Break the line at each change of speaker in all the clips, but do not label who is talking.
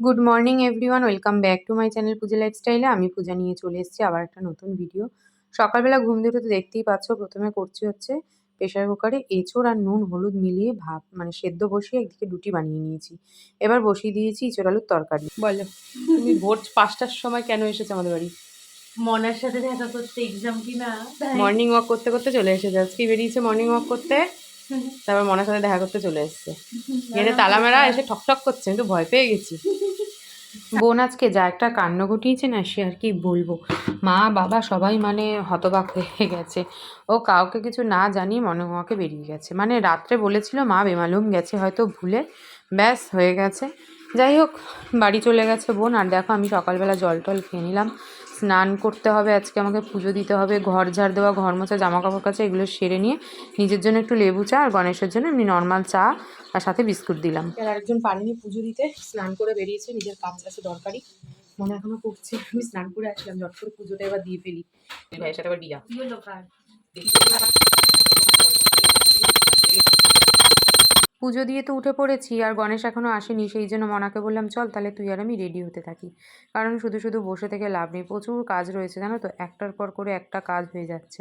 Good morning everyone welcome back to my channel Puja লাইফস্টাইলে আমি পূজা নিয়ে চলে এসেছি আবার একটা নতুন ভিডিও সকালবেলা ঘুম থেকে তো দেখতেই পাচ্ছ প্রথমে করছি হচ্ছে প্রেশার কুকারে এঁচোড় আর নুন হলুদ মিলিয়ে ভাত মানে সেদ্ধ বসিয়ে একদিকে রুটি বানিয়ে নিয়েছি। এবার বসিয়ে দিয়েছি ইঁচড় আলুর তরকারি। বলো তুমি ভোর পাঁচটার সময় কেন এসেছ আমাদের বাড়ি?
মনার সাথে দেখা করতে এক্সাম কি না
মর্নিং ওয়াক করতে করতে চলে এসেছে। আজকে বেরিয়েছে মর্নিং ওয়াক করতে। তারপর মনের সাথে দেখা করতে চলে এসেছে। গেটে তালা মেরা এসে ঠক ঠক করছে কিন্তু ভয় পেয়ে গেছি। বোন আজকে যা একটা কাণ্ড ঘটিয়েছে না সে আর কি বলব? মা বাবা সবাই মানে হতবাক হয়ে গেছে। ও কাউকে কিছু না জানিয়ে মনে হওয়াকে বেরিয়ে গেছে। মানে রাত্রে বলেছিল মা বেমালুম গেছে হয়তো ভুলে। ব্যাস হয়ে গেছে। যাই হোক বাড়ি চলে গেছে বোন। আর দেখো আমি সকালবেলা জল টল খেয়ে নিলাম। স্নান করতে হবে আজকে আমাকে পুজো দিতে হবে ঘর ঝাড় দেওয়া ঘর মোছা জামা কাপড় কাছে এগুলো সেরে নিয়ে নিজের জন্য একটু লেবু চা আর গণেশের জন্য এমনি নর্মাল চা আর সাথে বিস্কুট দিলাম। আর আরেকজন পারেনি পুজো দিতে স্নান করে বেরিয়েছে নিজের কাজ আছে দরকারি। মনে এখনও করছে আমি স্নান করে আসলাম ঝট করে পুজোটা এবার দিয়ে ফেলি। ভাইয়ের সাথে আবার বিয়া
কি হলো কার
পুজো দিয়ে তো উঠে পড়েছি আর গণেশ এখনও আসেনি, সেই জন্য মনাকে বললাম, চল তাহলে তুই আর আমি রেডি হতে থাকি। কারণ শুধু শুধু বসে থেকে লাভ নেই, প্রচুর কাজ রয়েছে, জানো তো? একটার পর করে একটা কাজ হয়ে যাচ্ছে।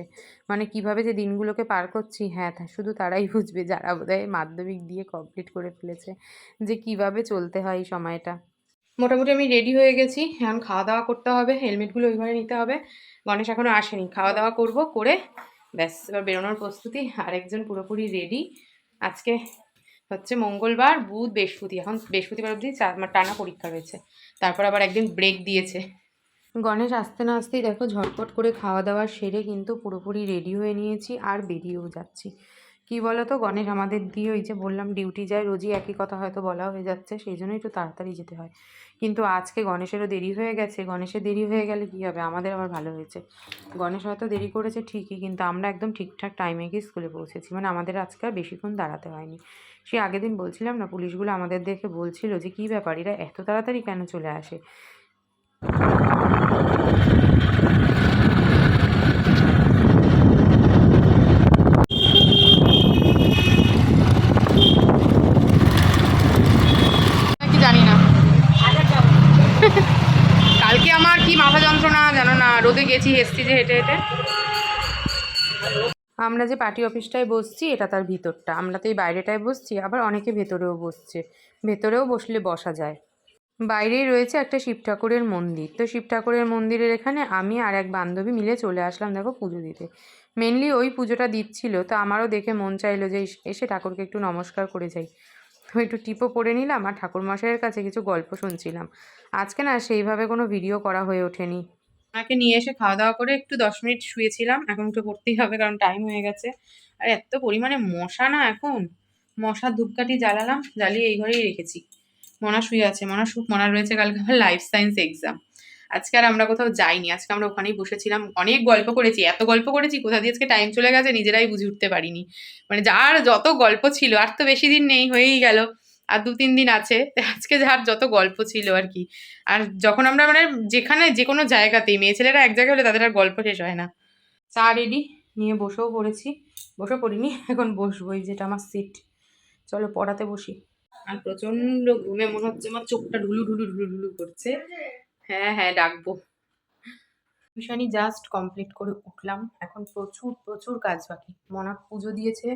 মানে কীভাবে যে দিনগুলোকে পার করছি হ্যাঁ শুধু তারাই বুঝবে, যারা বোধহয় মাধ্যমিক দিয়ে কমপ্লিট করে ফেলেছে, যে কীভাবে চলতে হয় এই সময়টা। মোটামুটি আমি রেডি হয়ে গেছি, এখন খাওয়া দাওয়া করতে হবে, হেলমেটগুলো ওইভাবে নিতে হবে। গণেশ এখনও আসেনি, খাওয়া দাওয়া করব, করে ব্যাস, এবার বেরোনোর প্রস্তুতি, আরেকজন পুরোপুরি রেডি আজকে হচ্ছে মঙ্গলবার, বুধ, বৃহস্পতি। এখন বৃহস্পতিবার অবধি আমার টানা পরীক্ষা রয়েছে। তারপর আবার একদিন ব্রেক দিয়েছে। গণেশ, আসতে না আসতেই দেখো ঝটপট করে খাওয়া দাওয়া সেরে কিন্তু পুরোপুরি রেডি হয়ে নিয়েছি আর বেরিয়েও যাচ্ছি। কি বলো তো গণেশ, আমাদের দিয়ে ওই যে বললাম ডিউটি যায়, রোজই একই কথা হয়তো বলা হয়ে যাচ্ছে, সেই জন্য একটু তাড়াতাড়ি যেতে হয়। কিন্তু আজকে গণেশেরও দেরি হয়ে গেছে। গণেশের দেরি হয়ে গেলে কী হবে? আমাদের আবার ভালো হয়েছে। গণেশ হয়তো দেরি করেছে ঠিকই, কিন্তু আমরা একদম ঠিকঠাক টাইমে গিয়ে স্কুলে পৌঁছেছি। মানে আমাদের আজকে আর বেশিক্ষণ দাঁড়াতে হয়নি। সে আগের দিন বলছিলাম না, পুলিশগুলো আমাদের দেখে বলছিল যে, কী ব্যাপার? এরা এত তাড়াতাড়ি কেন চলে আসে কি জানি না কালকে আমার কি মাথা যন্ত্রণা, জানো না, রোদে গেছি হেসছি যে হেঁটে হেঁটে। আমরা যে পার্টি অফিসটায় বসছি, এটা তার ভিতরটা। আমরা তো এই বাইরেটায় বসছি, আবার অনেকে ভেতরেও বসছে। ভেতরেও বসলে বসা যায়। বাইরেই রয়েছে একটা শিব ঠাকুরের মন্দির। তো শিব ঠাকুরের মন্দিরের এখানে আমি আর এক বান্ধবী মিলে চলে আসলাম, দেখো, পুজো দিতে। মেনলি ওই পুজোটা দিচ্ছিল, তো আমারও দেখে মন চাইলো যে এসে ঠাকুরকে একটু নমস্কার করে যাই। তো একটু টিপও পড়ে নিলাম আর ঠাকুরমশাইয়ের কাছে কিছু গল্প শুনছিলাম। আজকে না সেইভাবে কোনো ভিডিও করা হয়ে ওঠেনি। মাকে নিয়ে এসে খাওয়া দাওয়া করে একটু দশ মিনিট শুয়েছিলাম, এখন একটু পড়তেই হবে কারণ টাইম হয়ে গেছে। আর এত পরিমাণে মশা না এখন। মশার ধূপকাঠি জ্বালালাম, জ্বালিয়ে এই ঘরেই রেখেছি। মনা শুয়ে আছে, মনা সুখ মনা রয়েছে, কালকে আমার লাইফ সায়েন্স এক্সাম আজকে আর আমরা কোথাও যাইনি। আজকে আমরা ওখানেই বসেছিলাম। অনেক গল্প করেছি। এত গল্প করেছি, কোথা দিয়ে আজকে টাইম চলে গেছে নিজেরাই বুঝে উঠতে পারিনি। মানে যার যত গল্প ছিল, আর তো বেশি দিন নেই, হয়েই গেল। আর দু তিন দিন আছে। আজকে যার যত গল্প ছিল আর কি। আর যখন আমরা মানে যেখানে যে কোনো জায়গাতেই, মেয়ে ছেলেরা এক জায়গায় হলে তাদের আর গল্প শেষ হয় না। চা রেডি নিয়ে বসেও পড়েছি। বসে পড়িনি, এখন বসবো এই যেটা আমার সিট চলো পড়াতে বসি। আর প্রচণ্ড ঘুমে মনে হচ্ছে, আমার চোখটা ঢুলু ঢুলু ঢুলু ঢুলু করছে। হ্যাঁ হ্যাঁ ডাকবো। টিউশনই জাস্ট কমপ্লিট করে উঠলাম। এখন প্রচুর প্রচুর কাজ বাকি। মনা পুজো দিয়েছে।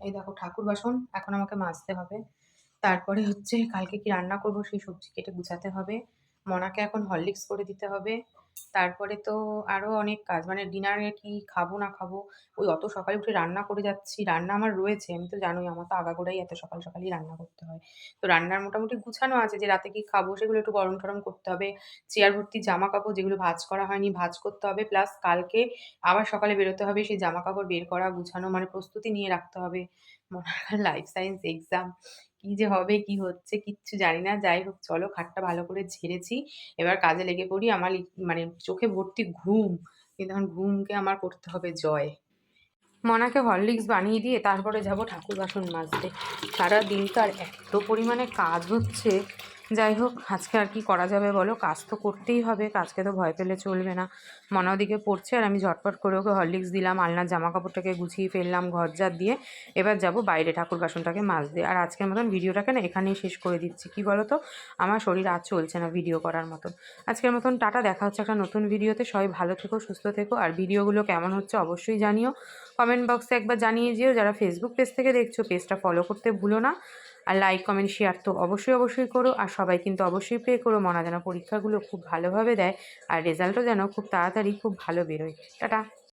এই দেখো ঠাকুর বাসন, এখন আমাকে মাজতে হবে। তারপরে হচ্ছে কালকে কি রান্না করব সেই সবজি কেটে গুছাতে হবে। মনাকে এখন হরলিক্স করে দিতে হবে। তারপরে তো আরও অনেক কাজ মানে ডিনারে কি খাব না খাব, ওই অত সকালে উঠে রান্না করে যাচ্ছি, রান্না আমার রয়েছে, আমি তো জানোই আমার তো আগাগোড়াই এত সকাল সকালই রান্না করতে হয়। তো রান্নার মোটামুটি গুছানো আছে, যে রাতে কি খাব সেগুলো একটু গরম টরম করতে হবে, চেয়ার ভর্তি জামা কাপড় যেগুলো ভাজ করা হয়নি ভাজ করতে হবে, প্লাস কালকে আবার সকালে বেরোতে হবে, সেই জামা কাপড় বের করা, গুছানো মানে প্রস্তুতি নিয়ে রাখতে হবে। লাইফ সায়েন্স এক্সাম কি যে হবে, কি হচ্ছে, কিচ্ছু জানি না। যাই হোক, চলো খাটটা ভালো করে ঝেড়েছি। এবার কাজে লেগে পড়ি, আমার মানে চোখে ভর্তি ঘুম। কিন্তু এখন ঘুমকে আমার করতে হবে জয়। মনাকে হরলিক্স বানিয়ে দিয়ে তারপরে যাব ঠাকুর বাসন মাজতে। সারা দিনকার এত পরিমাণে কাজ হচ্ছে। যাই হোক, আজকে আর কি করা যাবে বলো? কাজ তো করতেই হবে, কাজকে তো ভয় পেলে চলবে না। মনা ওদিকে পড়ছে আর আমি ঝটপট করে ওকে হরলিক্স দিলাম, আলনার জামা কাপড়টাকে গুছিয়ে ফেললাম ঘর ঝাড় দিয়ে। এবার যাব বাইরে ঠাকুর বাসনটাকে মাছ দিয়ে আর আজকের মতন ভিডিওটাকে না এখানেই শেষ করে দিচ্ছি। কি বলো তো? আমার শরীর আর চলছে না ভিডিও করার মতন আজকের মতন টাটা, দেখা হচ্ছে একটা নতুন ভিডিওতে। সবাই ভালো থেকো, সুস্থ থেকো। আর ভিডিওগুলো কেমন হচ্ছে অবশ্যই জানিও। কমেন্ট বক্সে একবার জানিয়ে যেও। যারা ফেসবুক পেজ থেকে দেখছ পেজটা ফলো করতে ভুলো না। আর লাইক কমেন্ট শেয়ার তো অবশ্যই অবশ্যই করো। আর সবাই কিন্তু অবশ্যই প্রে করো। মনা যেন পরীক্ষাগুলো খুব ভালোভাবে দেয়। আর রেজাল্টও যেন খুব তাড়াতাড়ি খুব ভালো বেরোয়। টাটা।